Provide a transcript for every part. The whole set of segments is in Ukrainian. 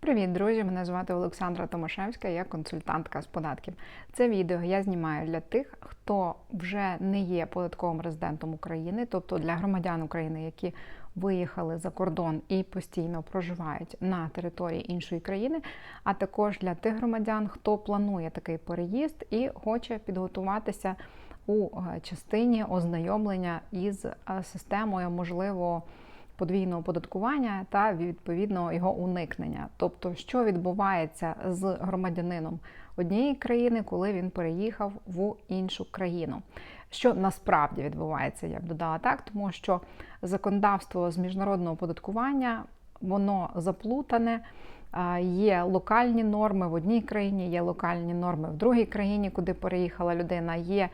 Привіт, друзі! Мене звати Олександра Томашевська, я консультантка з податків. Це відео я знімаю для тих, хто вже не є податковим резидентом України, тобто для громадян України, які виїхали за кордон і постійно проживають на території іншої країни, а також для тих громадян, хто планує такий переїзд і хоче підготуватися у е, частині ознайомлення із е, системою, можливо подвійного оподаткування та відповідно його уникнення. Тобто, що відбувається з громадянином однієї країни, коли він переїхав в іншу країну. Що насправді відбувається, я б додала так, тому що законодавство з міжнародного оподаткування воно заплутане. Є локальні норми в одній країні, є локальні норми в другій країні, куди переїхала людина. Є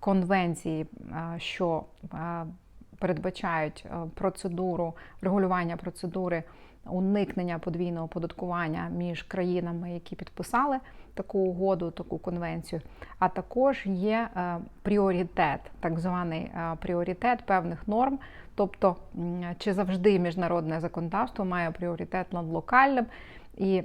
конвенції, що передбачають е, процедуру регулювання процедури уникнення подвійного оподаткування між країнами, які підписали таку угоду, таку конвенцію. А також є е, пріоритет, так званий е, пріоритет певних норм. Тобто, чи завжди міжнародне законодавство має пріоритет над локальним, і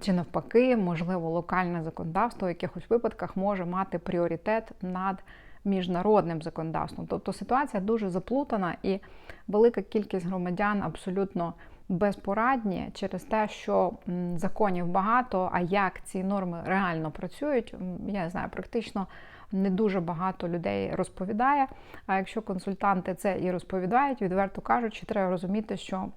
чи навпаки, можливо, локальне законодавство в якихось випадках може мати пріоритет над міжнародним законодавством. Тобто ситуація дуже заплутана і велика кількість громадян абсолютно безпорадні через те, що законів багато, а як ці норми реально працюють, я не знаю, практично. Не дуже багато людей розповідає. А якщо консультанти це і розповідають, відверто кажучи, треба розуміти, що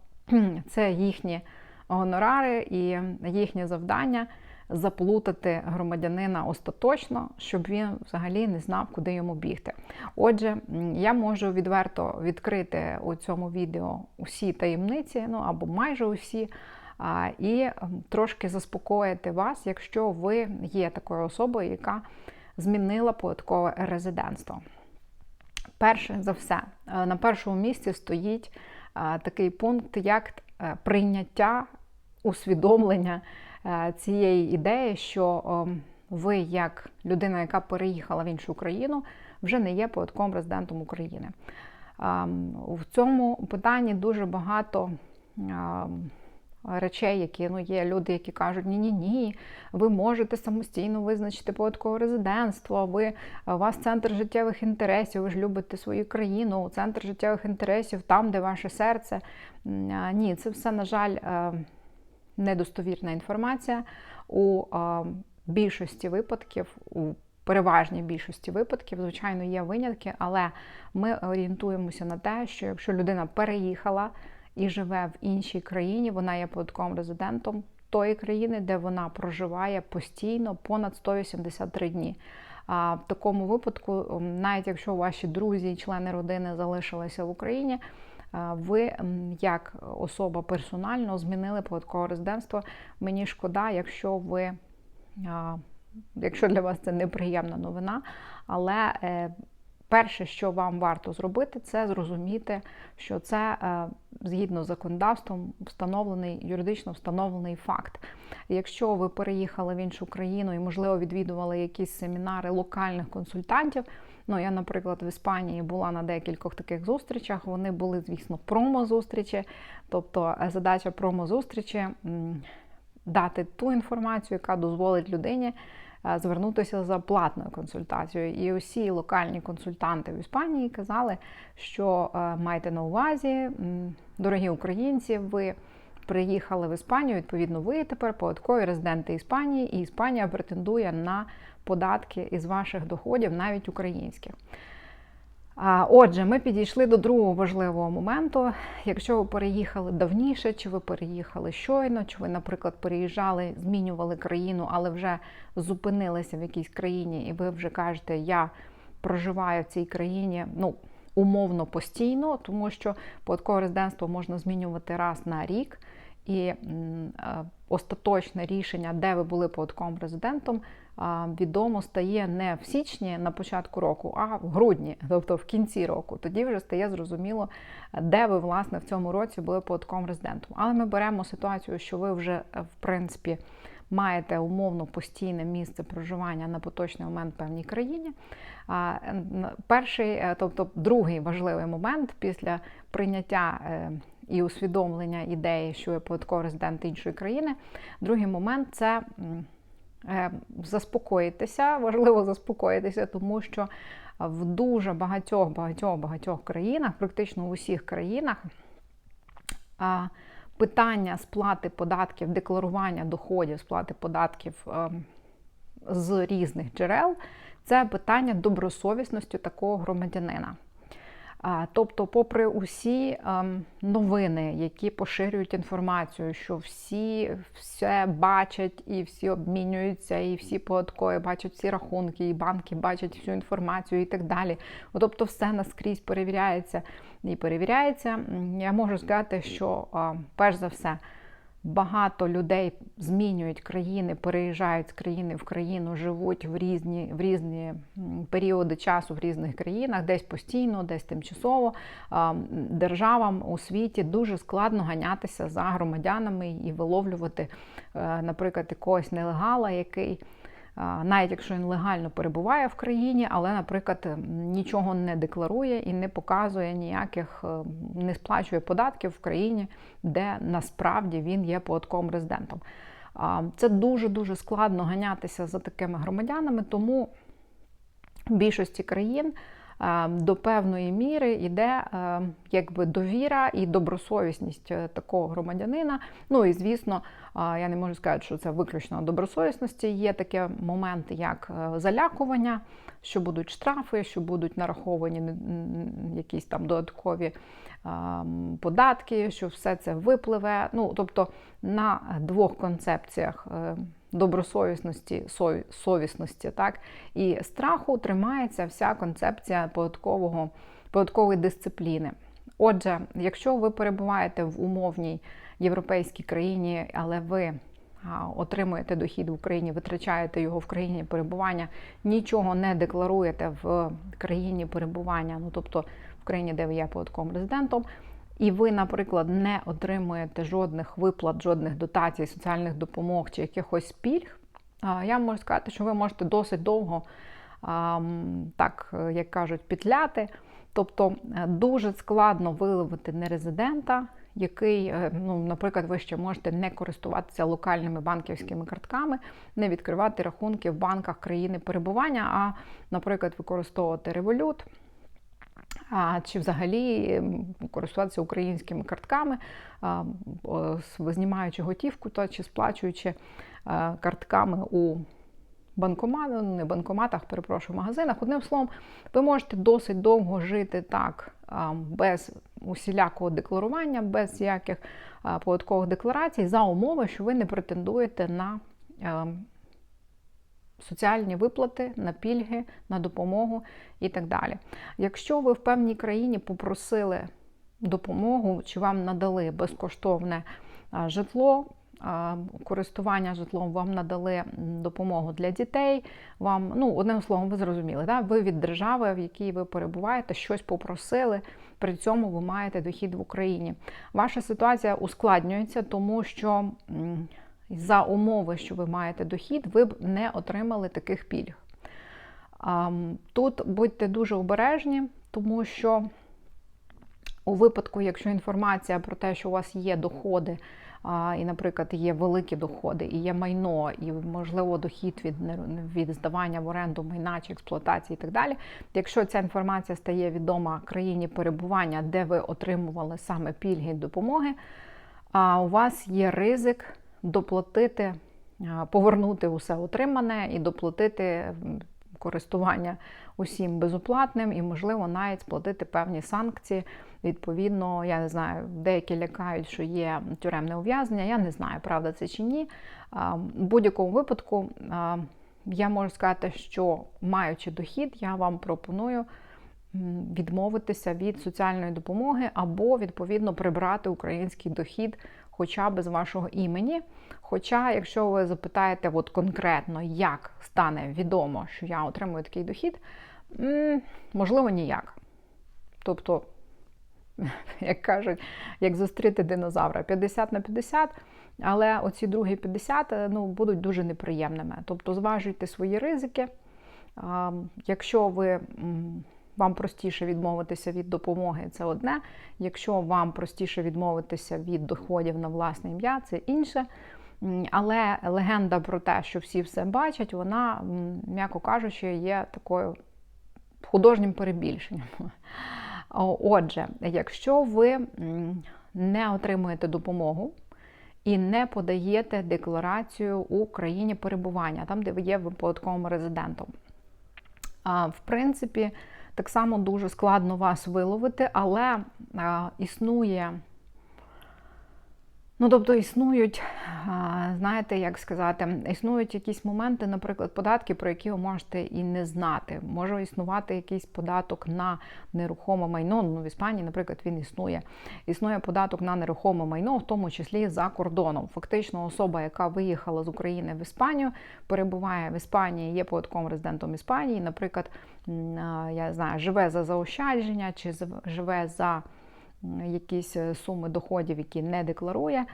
це їхні гонорари і їхнє завдання заплутати громадянина остаточно, щоб він взагалі не знав, куди йому бігти. Отже, я можу відверто відкрити у цьому відео усі таємниці, ну або майже усі. І трошки заспокоїти вас, якщо ви є такою особою, яка змінила податкове резидентство. Перше за все, е, на першому місці стоїть такий пункт, як е, прийняття усвідомлення Е, цієї ідеї, що ем, ви, як людина, яка переїхала в іншу країну, вже не є податковим резидентом України. Ем, в цьому питанні дуже багато. Речей, які ну, є люди, які кажуть, ні-ні ні, ви можете самостійно визначити податкове резидентство, ви, у вас центр життєвих інтересів, ви ж любите свою країну, центр життєвих інтересів там, де ваше серце. Ні, це все, на жаль, недостовірна інформація. У більшості випадків, у переважній більшості випадків, звичайно, є винятки, але ми орієнтуємося на те, що якщо людина переїхала і живе в іншій країні, вона є податковим резидентом тої країни, де вона проживає постійно понад 183 дні. А в такому випадку, навіть якщо ваші друзі і члени родини залишилися в Україні, ви як особа персонально змінили податкове резидентство. Мені шкода, якщо ви. Якщо для вас це неприємна новина, але е, перше, що вам варто зробити, це зрозуміти, що це е, згідно з законодавством встановлений юридично встановлений факт. Якщо ви переїхали в іншу країну і, можливо, відвідували якісь семінари локальних консультантів. Ну, я, наприклад, в Іспанії була на декількох таких зустрічах. Вони були, звісно, промо-зустрічі. Тобто е, задача промо-зустрічі дати ту інформацію, яка дозволить людині е, звернутися за платною консультацією. І усі локальні консультанти в Іспанії казали, що е, майте на увазі, дорогі українці, ви. Приїхали в Іспанію, відповідно, ви тепер податкові резиденти Іспанії, і Іспанія претендує на податки із ваших доходів, навіть українських. Отже, ми підійшли до другого важливого моменту. Якщо ви переїхали давніше, чи ви переїхали щойно, чи ви, наприклад, переїжджали, змінювали країну, але вже зупинилися в якійсь країні, і ви вже кажете, я проживаю в цій країні, ну, умовно постійно, тому що податкове резидентство можна змінювати раз на рік, і е, остаточне рішення, де ви були податковим резидентом, відомо стає не в січні на початку року, а в грудні, тобто в кінці року. Тоді вже стає зрозуміло, де ви власне в цьому році були податковим резидентом. Але ми беремо ситуацію, що ви вже в принципі. Маєте умовно постійне місце проживання на поточний момент в певній країні. Перший, е, тобто другий важливий момент після прийняття е, і усвідомлення ідеї, що ви податковий резидент іншої країни. Другий момент це е, заспокоїтися, важливо заспокоїтися, тому що в дуже багатьох багатьох багатьох країнах, практично в усіх країнах, питання сплати податків, декларування доходів, сплати податків ем, з різних джерел це питання добросовісності такого громадянина. Тобто, попри усі ем, новини, які поширюють інформацію, що всі все бачать і всі обмінюються, і всі податкові бачать всі рахунки, і банки бачать всю інформацію і так далі. Тобто, все наскрізь перевіряється і перевіряється. Я можу сказати, що перш за все багато людей змінюють країни, переїжджають з країни в країну, живуть в різні в різні періоди часу в різних країнах, десь постійно, десь тимчасово. Державам у світі дуже складно ганятися за громадянами і виловлювати, е, наприклад, якогось нелегала, який навіть якщо він легально перебуває в країні, але, наприклад, нічого не декларує і не показує ніяких, е, не сплачує податків в країні, де насправді він є податковим резидентом. Це дуже дуже складно ганятися за такими громадянами, тому в більшості країн. Е, до певної міри йде е, якби довіра і добросовісність е, такого громадянина. Ну і звісно, я не можу сказати, що це виключно добросовісності. Є такі моменти, як залякування, що будуть штрафи, що будуть нараховані якісь там додаткові податки, що все це випливе. Ну, тобто на двох концепціях добросовісності, совісності, так, і страху тримається вся концепція податкового, податкової дисципліни. Отже, якщо ви перебуваєте в умовній європейській країні, але ви отримуєте дохід в Україні, витрачаєте його в країні перебування, нічого не декларуєте в країні перебування, ну тобто в країні, де ви є податковим резидентом, і ви, наприклад, не отримуєте жодних виплат, жодних дотацій, соціальних допомог чи якихось пільг, я можу сказати, що ви можете досить довго, так як кажуть, петляти. Тобто е, дуже складно виловити нерезидента, який, е, ну, наприклад, ви ще можете не користуватися локальними банківськими картками, не відкривати рахунки в банках країни перебування, а, наприклад, використовувати револют чи взагалі користуватися українськими картками, знімаючи готівку та чи сплачуючи картками у банкоматах, ну, не банкоматах, перепрошую, магазинах. Одним словом, ви можете досить довго жити так, без усілякого декларування, без всяких податкових декларацій, за умови, що ви не претендуєте на соціальні виплати, на пільги, на допомогу і так далі. Якщо ви в певній країні попросили допомогу, чи вам надали безкоштовне житло, користування житлом, вам надали допомогу для дітей, вам, ну, одним словом, ви зрозуміли, да? ви від держави, в якій ви перебуваєте, щось попросили, при цьому ви маєте дохід в Україні. Ваша ситуація ускладнюється, тому що за умови, що ви маєте дохід, ви б не отримали таких пільг. Тут будьте дуже обережні, тому що у випадку, якщо інформація про те, що у вас є доходи, і, наприклад, є великі доходи, і є майно, і, можливо, дохід від від здавання в оренду майна чи експлуатації і так далі. Якщо ця інформація стає відома країні перебування, де ви отримували саме пільги і допомоги, у вас є ризик доплатити, повернути усе отримане і доплатити користування усім безоплатним, і, можливо, навіть сплатити певні санкції. Відповідно, я не знаю, деякі лякають, що є тюремне ув'язнення. Я не знаю, правда це чи ні. В будь-якому випадку я можу сказати, що маючи дохід, я вам пропоную. Відмовитися від соціальної допомоги або, відповідно, прибрати український дохід хоча б з вашого імені. Хоча, якщо ви запитаєте от конкретно, як стане відомо, що я отримую такий дохід, можливо, ніяк. Тобто, як кажуть, як зустріти динозавра 50 на 50, але оці другі 50 ну, будуть дуже неприємними. Тобто, зважуйте свої ризики. Якщо ви вам простіше відмовитися від допомоги, це одне. Якщо вам простіше відмовитися від доходів на власне ім'я, це інше. Але легенда про те, що всі все бачать, вона, м'яко кажучи, є такою художнім перебільшенням. Отже, якщо ви не отримуєте допомогу і не подаєте декларацію у країні перебування, там, де ви є випадковим резидентом, в принципі, так само дуже складно вас виловити, але існує. Ну, тобто існують, знаєте, як сказати, існують якісь моменти, наприклад, податки, про які ви можете і не знати. Може існувати якийсь податок на нерухоме майно. Ну, в Іспанії, наприклад, він існує. Існує податок на нерухоме майно, в тому числі за кордоном. Фактично, особа, яка виїхала з України в Іспанію, перебуває в Іспанії, є податковим резидентом Іспанії, наприклад, я знаю, живе за заощадження чи живе за якісь е, суми доходів, які не декларує,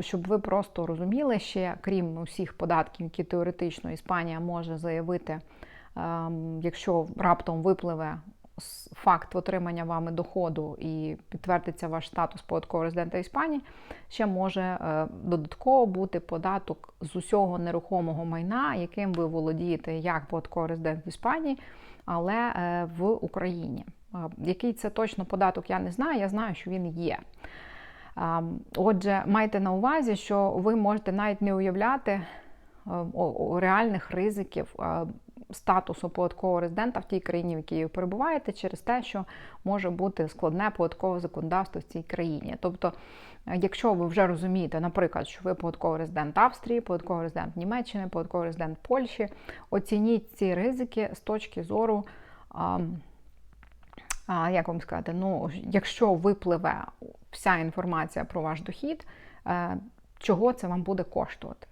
щоб ви просто розуміли, ще крім усіх податків, які теоретично Іспанія може заявити, якщо раптом випливе факт отримання вами доходу і підтвердиться ваш статус податкового резидента Іспанії, ще може е, додатково бути податок з усього нерухомого майна, яким ви володієте як податковий резидент Іспанії, але е, в Україні. Який це точно податок, я не знаю, я знаю, що він є. Отже, майте на увазі, що ви можете навіть не уявляти реальних ризиків статусу податкового резидента в тій країні, в якій ви перебуваєте, через те, що може бути складне податкове законодавство в цій країні. Тобто, якщо ви вже розумієте, наприклад, що ви податковий резидент Австрії, податковий резидент Німеччини, податковий резидент Польщі, оцініть ці ризики з точки зору як вам сказати, ну, якщо випливе вся інформація про ваш дохід, е, чого це вам буде коштувати?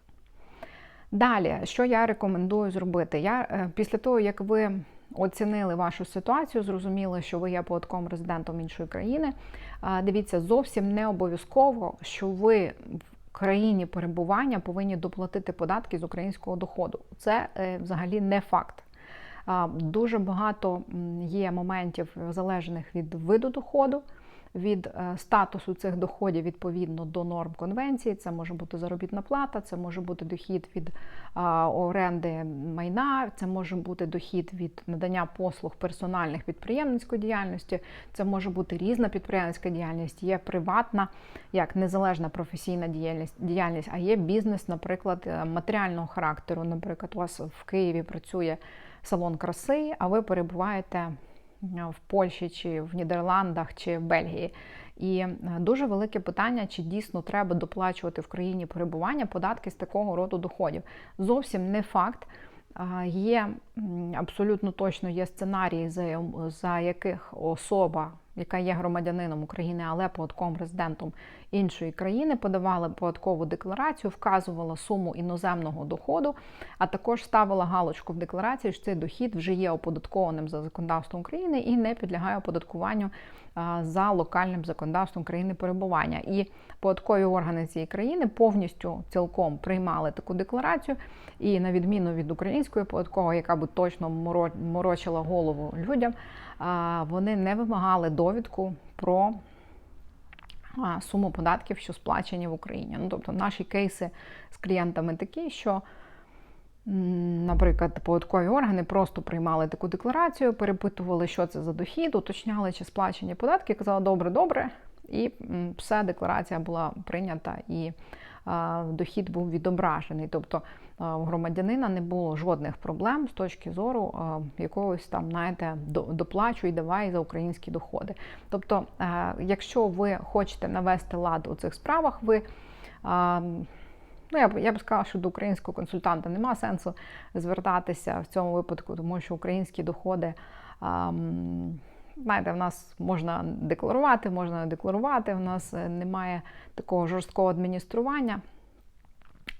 Далі, що я рекомендую зробити? Я е, Після того, як ви оцінили вашу ситуацію, зрозуміли, що ви є податковим резидентом іншої країни, дивіться, зовсім не обов'язково, що ви в країні перебування повинні доплатити податки з українського доходу. Це е, взагалі не факт. Дуже багато є моментів залежних від виду доходу від е, статусу цих доходів відповідно до норм конвенції. Це може бути заробітна плата, це може бути дохід від оренди майна, це може бути дохід від надання послуг персональних підприємницької діяльності, це може бути різна підприємницька діяльність, є приватна, як незалежна професійна діяльність, діяльність, а є бізнес, наприклад, е, матеріального характеру. Наприклад, у вас в Києві працює салон краси, а ви перебуваєте в Польщі, чи в Нідерландах, чи в Бельгії. І е, дуже велике питання, чи дійсно треба доплачувати в країні перебування податки з такого роду доходів. Зовсім не факт. Є абсолютно точно є сценарії, за, за яких особа яка є громадянином України, але податковим резидентом іншої країни, подавала податкову декларацію, вказувала суму іноземного доходу, а також ставила галочку в декларації, що цей дохід вже є оподаткованим за законодавством України і не підлягає оподаткуванню за локальним законодавством країни перебування. І податкові органи цієї країни повністю цілком приймали таку декларацію. І на відміну від української податкової, яка би точно морочила голову людям, вони не вимагали довідку про суму податків, що сплачені в Україні. Ну, Тобто наші кейси з клієнтами такі, що. Наприклад, податкові органи просто приймали таку декларацію, перепитували, що це за дохід, уточняли, чи сплачені податки, казали, добре, добре, і все, декларація була прийнята і дохід був відображений. Тобто у громадянина не було жодних проблем з точки зору якогось там, знаєте, доплачуй, давай за українські доходи. Тобто, якщо ви хочете навести лад у цих справах, ви Ну, я б я б сказала, що до українського консультанта нема сенсу звертатися в цьому випадку, тому що українські доходи, знаєте, в нас можна декларувати, можна не декларувати, в нас е, немає такого жорсткого адміністрування.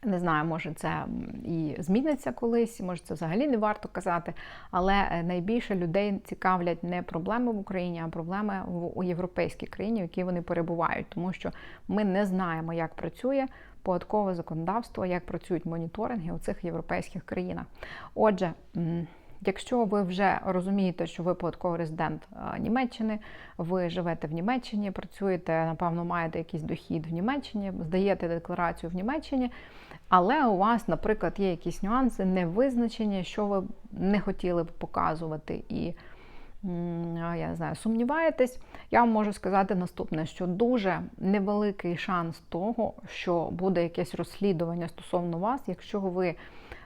Не знаю, може це і зміниться колись, може це взагалі не варто казати. Але е, найбільше людей цікавлять не проблеми в Україні, а проблеми у європейській країні, в якій вони перебувають, тому що ми не знаємо, як працює податкове законодавство, як працюють моніторинги у цих європейських країнах. Отже, Якщо ви вже розумієте, що ви податковий резидент е, Німеччини, ви живете в Німеччині, працюєте, напевно, маєте якийсь дохід в Німеччині, здаєте декларацію в Німеччині, але у вас, наприклад, є якісь нюанси, невизначені, що ви не хотіли б показувати і я не знаю, сумніваєтесь, я вам можу сказати наступне: що дуже невеликий шанс того, що буде якесь розслідування стосовно вас, якщо ви,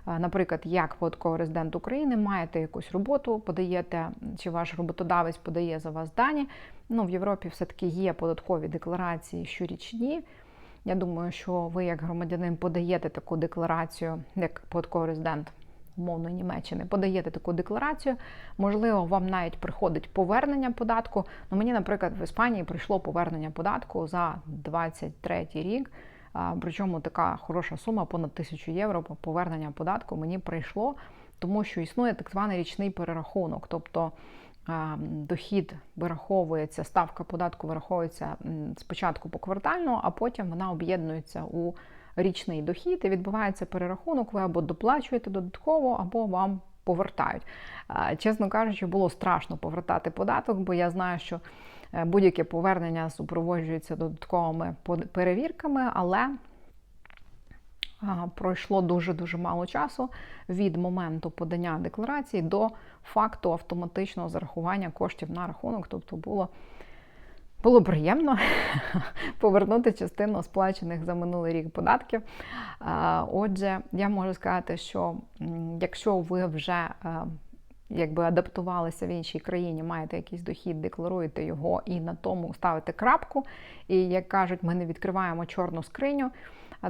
наприклад, як податковий резидент України, маєте якусь роботу, подаєте, чи ваш роботодавець подає за вас дані. Ну, в Європі все-таки є податкові декларації щорічні. Я думаю, що ви, як громадянин, подаєте таку декларацію, як податковий резидент умовної Німеччини, подаєте таку декларацію. Можливо, вам навіть приходить повернення податку. Ну, Мені, наприклад, в Іспанії прийшло повернення податку за 23 рік. Причому така хороша сума, понад тисячу євро по повернення податку мені прийшло, тому що існує так званий річний перерахунок. Тобто дохід вираховується, ставка податку вираховується спочатку поквартально, а потім вона об'єднується у річний дохід і відбувається перерахунок, ви або доплачуєте додатково, або вам повертають. Чесно кажучи, було страшно повертати податок, бо я знаю, що будь-яке повернення супроводжується додатковими перевірками, але пройшло дуже-дуже мало часу від моменту подання декларації до факту автоматичного зарахування коштів на рахунок, тобто було було приємно повернути частину сплачених за минулий рік податків. Отже, я можу сказати, що якщо ви вже якби адаптувалися в іншій країні, маєте якийсь дохід, декларуєте його і на тому ставите крапку. І як кажуть, ми не відкриваємо чорну скриню,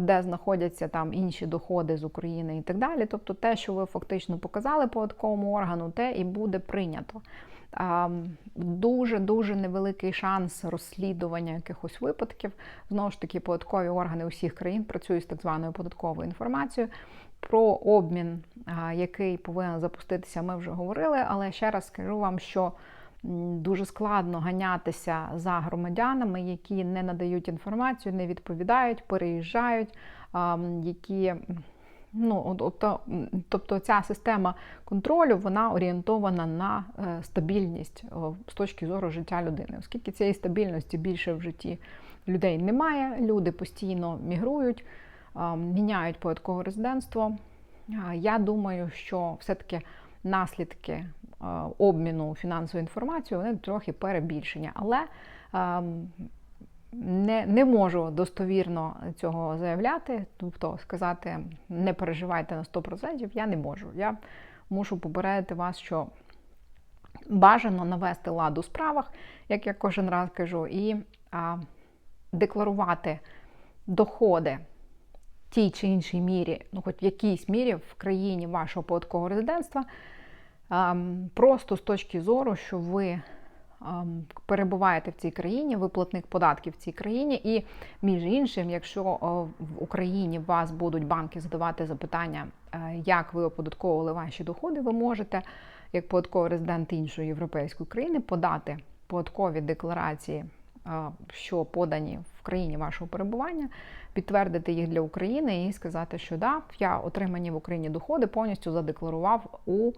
де знаходяться там інші доходи з України і так далі. Тобто те, що ви фактично показали податковому органу, те і буде прийнято дуже-дуже невеликий шанс розслідування якихось випадків. Знову ж таки, податкові органи усіх країн працюють з так званою податковою інформацією. Про обмін, який повинен запуститися, ми вже говорили, але ще раз скажу вам, що дуже складно ганятися за громадянами, які не надають інформацію, не відповідають, переїжджають, які Ну, Тобто ця система контролю вона орієнтована на е, стабільність з точки зору життя людини, оскільки цієї стабільності більше в житті людей немає, люди постійно мігрують, міняють податкове резидентство. Я думаю, що все-таки наслідки обміну фінансовою інформацією вони трохи перебільшені. Але не не можу достовірно цього заявляти, тобто сказати, не переживайте на 100%, я не можу. Я мушу попередити вас, що бажано навести лад у справах, як я кожен раз кажу, і а, декларувати доходи тій чи іншій мірі, ну хоч в якійсь мірі в країні вашого податкового резидентства, просто з точки зору, що ви перебуваєте в цій країні, ви платник податків в цій країні, і між іншим, якщо в Україні вас будуть банки задавати запитання, е, як ви оподатковували ваші доходи, ви можете, як податковий резидент іншої європейської країни, подати податкові декларації, що подані в країні вашого перебування, підтвердити їх для України і сказати, що да, я отримані в Україні доходи повністю задекларував у.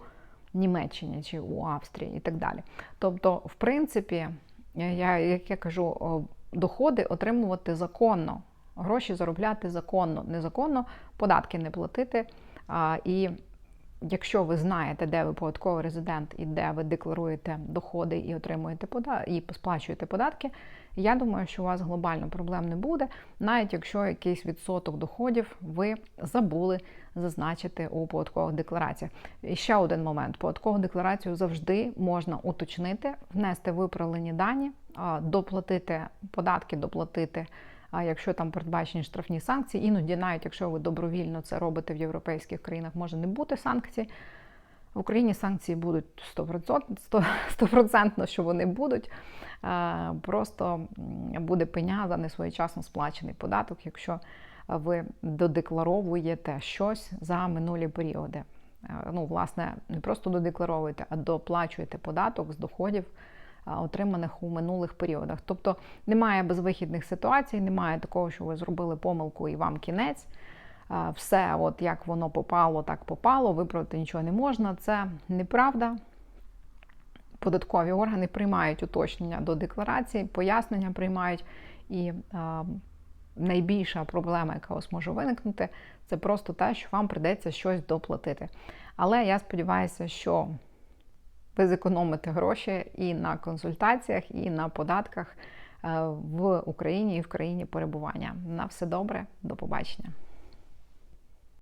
Німеччині чи у Австрії і так далі. Тобто, в принципі, я, як я кажу, доходи отримувати законно, гроші заробляти законно, незаконно, податки не платити. А, І якщо ви знаєте, де ви податковий резидент і де ви декларуєте доходи і отримуєте податки, і сплачуєте податки, я думаю, що у вас глобально проблем не буде, навіть якщо якийсь відсоток доходів ви забули зазначити у податкових деклараціях. І ще один момент: податкову декларацію завжди можна уточнити, внести виправлені дані, доплатити податки, доплатити. А якщо там передбачені штрафні санкції, іноді, навіть якщо ви добровільно це робите в європейських країнах, може не бути санкцій. В Україні санкції будуть 100%, 100%, що вони будуть. Просто буде пеня за несвоєчасно сплачений податок, якщо ви додекларовуєте щось за минулі періоди. Ну, власне, не просто додекларовуєте, а доплачуєте податок з доходів, отриманих у минулих періодах. Тобто немає безвихідних ситуацій, немає такого, що ви зробили помилку і вам кінець. все, от як воно попало, так попало, виправити нічого не можна. Це неправда. Податкові органи приймають уточнення до декларації, пояснення приймають, і е, найбільша проблема, яка ось може виникнути, це просто те, що вам придеться щось доплатити. Але я сподіваюся, що ви зекономите гроші і на консультаціях, і на податках е, в Україні і в країні перебування. На все добре, до побачення.